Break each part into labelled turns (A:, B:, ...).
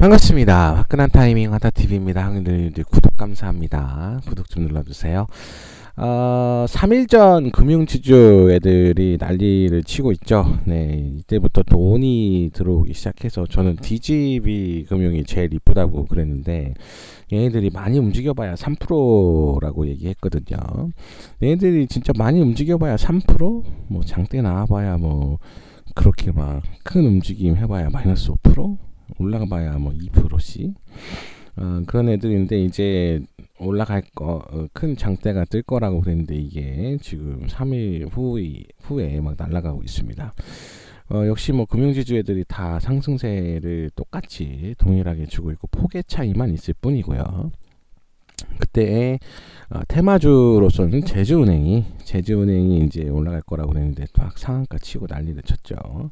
A: 반갑습니다. 화끈한 타이밍 하다TV입니다. 형님들 구독 감사합니다. 구독 좀 눌러주세요. 어, 3일 전 금융지주 애들이 난리를 치고 있죠. 네, 이때부터 돈이 들어오기 시작해서 저는 DGB 금융이 제일 이쁘다고 그랬는데 얘네들이 많이 움직여봐야 3%라고 얘기했거든요. 얘네들이 진짜 많이 움직여봐야 3%? 뭐 장대 나와봐야 뭐 그렇게 막 큰 움직임 해봐야 마이너스 5%? 올라가 봐야 뭐 2%씩 어, 그런 애들인데 이제 올라갈 거큰 어, 장대가 뜰 거라고 그랬는데 이게 지금 3일 후에, 후에 막 날아가고 있습니다. 어, 역시 뭐 금융지주 애들이 다 상승세를 똑같이 동일하게 주고 있고 폭의 차이만 있을 뿐이고요. 그때 어, 테마주로서는 제주은행이 제주은행이 이제 올라갈 거라고 그랬는데 막 상한가 치고 난리를 쳤죠.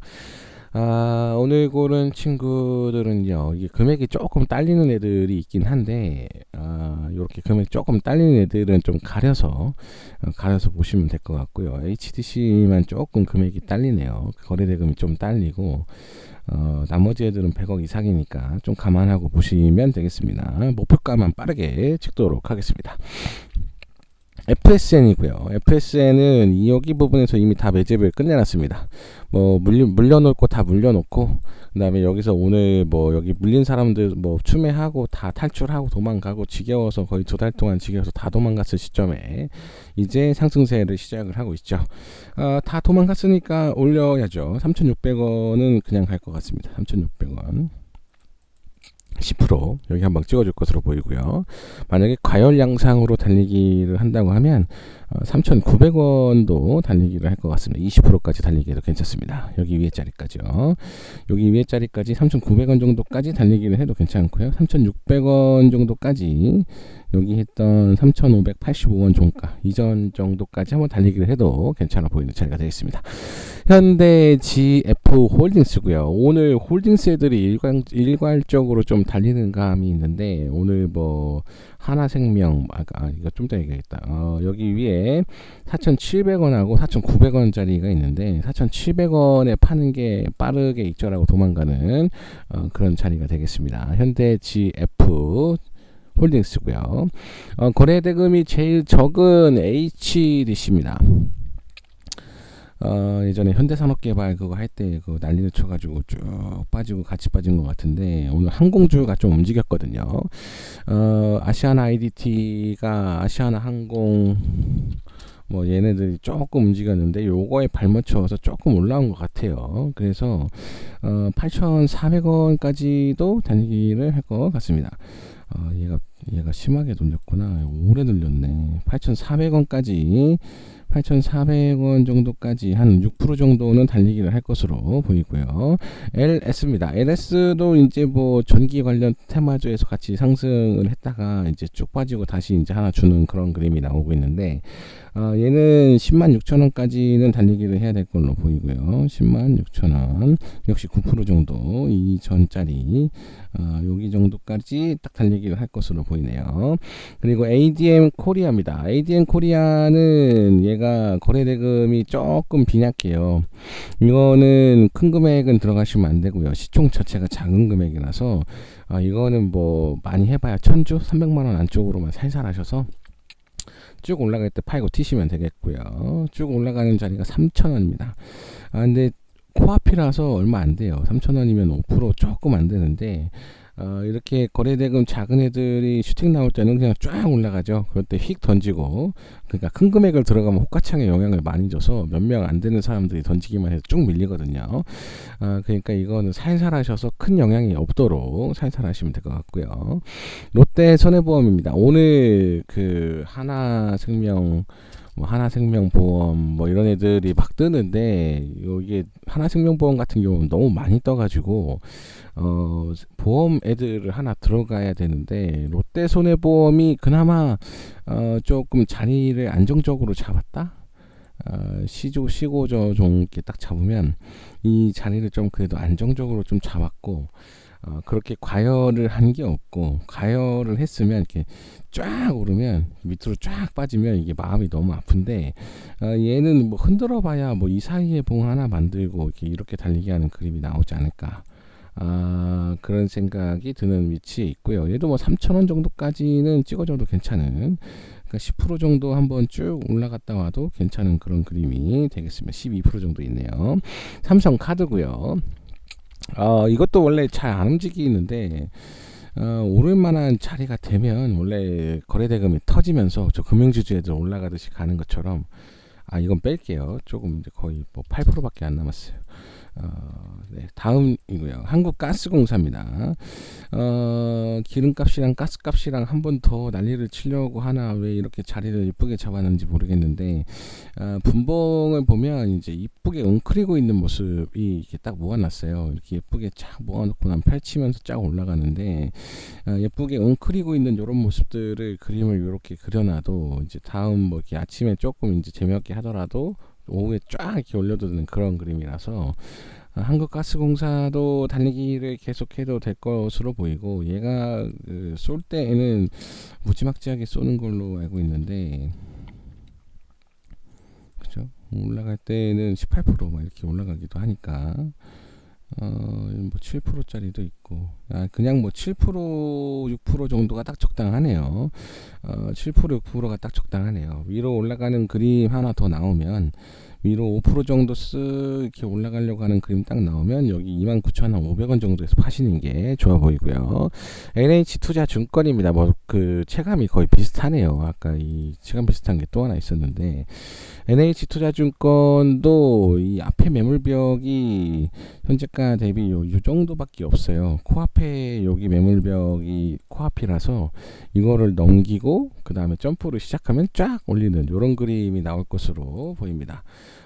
A: 아, 오늘 고른 친구들은요, 이게 금액이 조금 딸리는 애들이 있긴 한데, 아, 요렇게 금액 조금 딸리는 애들은 좀 가려서, 어, 가려서 보시면 될 것 같고요. HTC만 조금 금액이 딸리네요. 거래대금이 좀 딸리고, 어, 나머지 애들은 100억 이상이니까 좀 감안하고 보시면 되겠습니다. 목표가만 빠르게 찍도록 하겠습니다. FSN이고요. FSN은 여기 부분에서 이미 다 매집을 끝내놨습니다. 뭐 물려 물려놓을 거 다 물려놓고 그다음에 여기서 오늘 뭐 여기 물린 사람들 뭐 추매하고 다 탈출하고 도망가고 지겨워서 거의 두 달 동안 지겨워서 다 도망갔을 시점에 이제 상승세를 시작을 하고 있죠. 어, 다 도망갔으니까 올려야죠. 3,600원은 그냥 갈 것 같습니다. 3,600원. 10% 여기 한번 찍어줄 것으로 보이고요. 만약에 과열 양상으로 달리기를 한다고 하면 3,900원도 어, 달리기를 할 것 같습니다. 20%까지 달리기해도 괜찮습니다. 여기 위에 자리까지요. 여기 위에 자리까지 3,900원 정도까지 달리기를 해도 괜찮고요. 3,600원 정도까지 여기 했던 3,585원 종가 이전 정도까지 한번 달리기를 해도 괜찮아 보이는 자리가 되겠습니다. 현대 GF 홀딩스고요. 오늘 홀딩스 애들이 일괄, 일괄적으로 좀 달리는 감이 있는데 오늘 뭐 하나생명 아, 아 이거 좀 더 얘기하겠다. 어, 여기 위에 4,700원하고 4,900원짜리가 있는데 4,700원에 파는 게 빠르게 익절하고 도망가는 어, 그런 자리가 되겠습니다. 현대 GF 홀딩스고요. 어, 거래 대금이 제일 적은 HDC입니다. 어, 예전에 현대산업개발 그거 할 때 그 난리를 쳐가지고 쭉 빠지고 같이 빠진 것 같은데 오늘 항공주가 좀 움직였거든요. 어, 아시아나 IDT가 아시아나 항공 뭐 얘네들이 조금 움직였는데 요거에 발맞춰서 조금 올라온 것 같아요. 그래서 어, 8,400원까지도 달리기를 할 것 같습니다. 어, 얘가 얘가 심하게 돌렸구나. 오래 돌렸네. 8,400원까지 8,400원 정도까지 한 6% 정도는 달리기를 할 것으로 보이고요. LS입니다. LS도 이제 뭐 전기 관련 테마주에서 같이 상승을 했다가 이제 쭉 빠지고 다시 이제 하나 주는 그런 그림이 나오고 있는데 어, 얘는 10만 6천 원까지는 달리기를 해야 될 걸로 보이고요. 10만 6천 원 역시 9% 정도 이 전짜리 어, 여기 정도까지 딱 달리기를 할 것으로 보이네요. 그리고 ADM 코리아입니다. ADM 코리아는 얘가 거래 대금이 조금 빈약해요. 이거는 큰 금액은 들어가시면 안 되고요. 시총 자체가 작은 금액이라서 아, 이거는 뭐 많이 해봐야 천주 300만 원 안쪽으로만 살살 하셔서 쭉 올라갈 때 팔고 튀시면 되겠고요. 쭉 올라가는 자리가 3,000원입니다. 아, 근데 코앞이라서 얼마 안 돼요. 3,000원이면 5% 조금 안 되는데 어, 이렇게 거래대금 작은 애들이 슈팅 나올 때는 그냥 쫙 올라가죠. 그럴 때 휙 던지고, 그러니까 큰 금액을 들어가면 호가창에 영향을 많이 줘서 몇 명 안 되는 사람들이 던지기만 해서 쭉 밀리거든요. 어, 그러니까 이거는 살살 하셔서 큰 영향이 없도록 살살 하시면 될 것 같고요. 롯데 손해보험입니다. 오늘 그 하나생명 뭐 하나생명보험 뭐 이런 애들이 막 뜨는데 이게 하나생명보험 같은 경우는 너무 많이 떠가지고 어 보험 애들을 하나 들어가야 되는데 롯데 손해보험이 그나마 어 조금 자리를 안정적으로 잡았다. 어, 시조 시고저 종게 딱 잡으면 이 자리를 좀 그래도 안정적으로 좀 잡았고 어, 그렇게 과열을 한 게 없고 과열을 했으면 이렇게 쫙 오르면 밑으로 쫙 빠지면 이게 마음이 너무 아픈데 어, 얘는 뭐 흔들어 봐야 뭐 이 사이에 봉 하나 만들고 이렇게 이렇게 달리게 하는 그림이 나오지 않을까 아, 그런 생각이 드는 위치에 있고요. 얘도 뭐 3,000원 정도까지는 찍어줘도 괜찮은 그러니까 10% 정도 한번 쭉 올라갔다 와도 괜찮은 그런 그림이 되겠습니다. 12% 정도 있네요. 삼성 카드고요. 어, 이것도 원래 잘 안 움직이는데 어, 오를 만한 자리가 되면 원래 거래대금이 터지면서 저 금융지주에도 올라가듯이 가는 것처럼 아 이건 뺄게요. 조금 이제 거의 뭐 8%밖에 안 남았어요. 어, 네, 다음이고요. 한국가스공사입니다. 어, 기름값이랑 가스값이랑 한 번 더 난리를 치려고 하나 왜 이렇게 자리를 이쁘게 잡았는지 모르겠는데 어, 분봉을 보면 이제 이쁘게 웅크리고 있는 모습이 이렇게 딱 모아놨어요. 이렇게 예쁘게 쫙 모아놓고 난 펼치면서 쫙 올라가는데 어, 예쁘게 웅크리고 있는 이런 모습들을 그림을 이렇게 그려놔도 이제 다음 뭐 이렇게 아침에 조금 이제 재미없게 하더라도 오후에 쫙 이렇게 올려두는 그런 그림이라서 어, 한국가스공사도 달리기를 계속해도 될 것으로 보이고 얘가 그 쏠 때에는 무지막지하게 쏘는 걸로 알고 있는데 그죠? 올라갈 때는 18%막 이렇게 올라가기도 하니까 어뭐 7%짜리도 있고. 아 그냥 뭐 7% 6% 정도가 딱 적당하네요. 어7% 6%가 딱 적당하네요. 위로 올라가는 그림 하나 더 나오면 위로 5% 정도 쓱 이렇게 올라가려고 하는 그림 딱 나오면 여기 29,500원 정도에서 파시는 게 좋아 보이고요. NH 투자 증권입니다. 뭐 그 체감이 거의 비슷하네요. 아까 이 체감 비슷한 게 또 하나 있었는데 NH 투자 증권도 이 앞에 매물벽이 현재가 대비 요, 요 정도밖에 없어요. 코앞에 여기 매물벽이 코앞이라서 이거를 넘기고 그 다음에 점프를 시작하면 쫙 올리는 이런 그림이 나올 것으로 보입니다.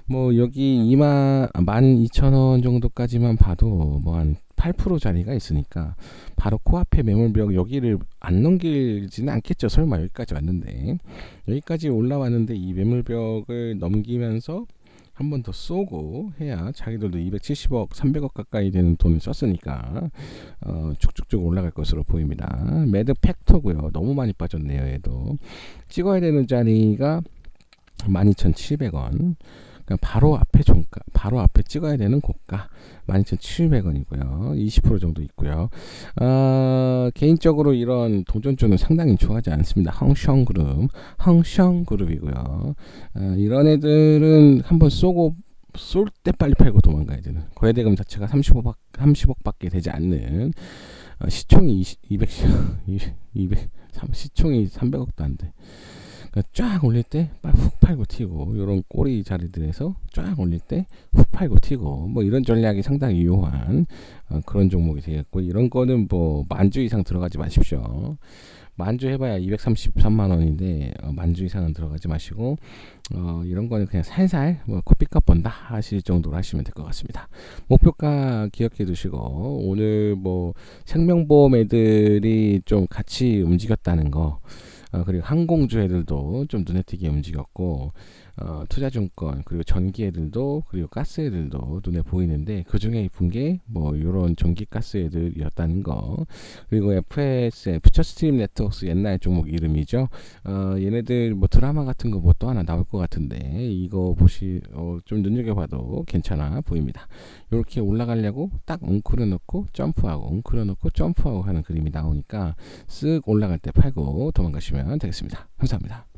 A: 뭐 여기 2만 12,000원 정도까지만 봐도 뭐 한 8% 자리가 있으니까 바로 코앞에 매물벽 여기를 안 넘기지는 않겠죠. 설마 여기까지 왔는데 여기까지 올라왔는데 이 매물벽을 넘기면서 한 번 더 쏘고 해야 자기들도 270억, 300억 가까이 되는 돈을 썼으니까 어, 쭉쭉쭉 올라갈 것으로 보입니다. 매드 팩터고요. 너무 많이 빠졌네요. 얘도 찍어야 되는 자리가 12,700원. 그러니까 바로 앞에 종가, 바로 앞에 찍어야 되는 고가 12,700원이고요. 20% 정도 있고요. 어, 개인적으로 이런 동전주는 상당히 좋아하지 않습니다. 헝셩 그룹, 헝셩 그룹이고요. 어, 이런 애들은 한번 쏘고 쏠 때 빨리 팔고 도망가야 되는 거래대금 자체가 30억, 30억밖에 되지 않는 어, 시총이 20, 200, 200, 200 시총이 300억도 안 돼. 그러니까 쫙 올릴 때 훅 팔고 튀고 이런 꼬리 자리들에서 쫙 올릴 때 훅 팔고 튀고 뭐 이런 전략이 상당히 유효한 어, 그런 종목이 되겠고 이런 거는 뭐 만주 이상 들어가지 마십시오. 만주 해봐야 233만 원인데 어, 만주 이상은 들어가지 마시고 어, 이런 거는 그냥 살살 뭐 커피값 번다 하실 정도로 하시면 될 것 같습니다. 목표가 기억해 두시고 오늘 뭐 생명보험 애들이 좀 같이 움직였다는 거 어, 그리고 항공주 애들도 좀 눈에 띄게 움직였고 어, 투자증권 그리고 전기 애들도 그리고 가스 애들도 눈에 보이는데 그 중에 이쁜 게 뭐 이런 전기 가스 애들이었다는 거. 그리고 FSM 퓨처스트림 네트워크스 옛날 종목 이름이죠. 어, 얘네들 뭐 드라마 같은 거 뭐 또 하나 나올 것 같은데 이거 보시 어, 좀 눈여겨봐도 괜찮아 보입니다. 이렇게 올라가려고 딱 웅크려 놓고 점프하고 웅크려 놓고 점프하고 하는 그림이 나오니까 쓱 올라갈 때 팔고 도망가시면 되겠습니다. 감사합니다